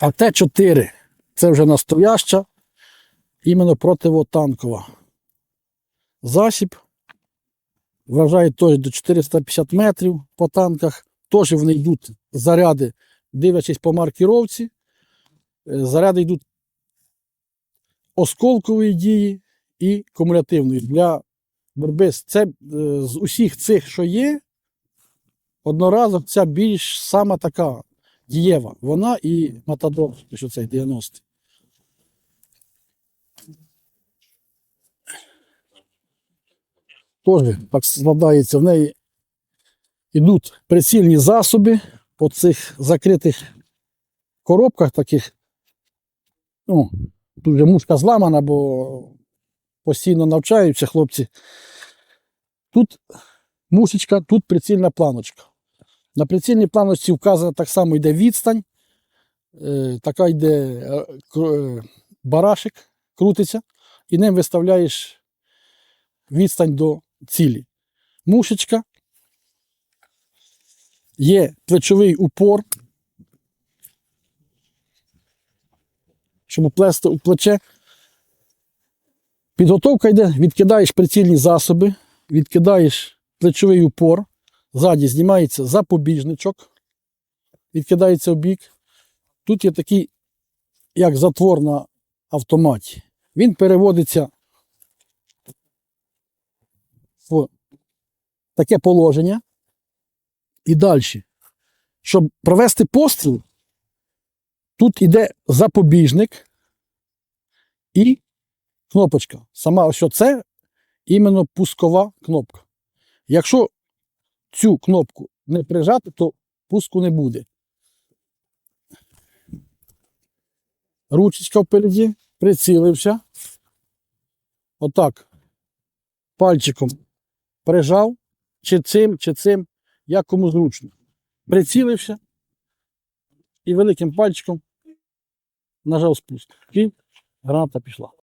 А Т4 це вже настояща, іменно противотанкова. Засіб. Вражає теж до 450 метрів по танках. Теж вони йдуть заряди, дивлячись по маркіровці. Е, Заряди йдуть осколкової дії і кумулятивної. Для з це е, з усіх цих, що є, одноразово ця більш сама така дієва. Вона і Матадор, що цей 90. Теж так складається, в неї йдуть прицільні засоби по цих закритих коробках таких. Ну, тут вже мушка зламана, бо постійно навчаються хлопці. Тут мушечка, тут прицільна планочка. На прицільній планочці вказана так само йде відстань, е, така йде е, е, барашек, крутиться, і ним виставляєш відстань до цілі. Мушечка. Є плечовий упор. Щоб плести у плече. Підготовка йде, відкидаєш прицільні засоби, відкидаєш плечовий упор, ззаді знімається запобіжничок, відкидається в бік. Тут є такий, як затвор на автоматі. Він переводиться в таке положення. І далі. Щоб провести постріл, тут іде запобіжник і кнопочка. Сама ось це іменно пускова кнопка. Якщо цю кнопку не прижати, то пуску не буде. Ручечка впереді, прицілився. Отак. Пальчиком прижав, чи цим, чи цим, як кому зручно. Прицілився і великим пальчиком нажав спуск. І граната пішла.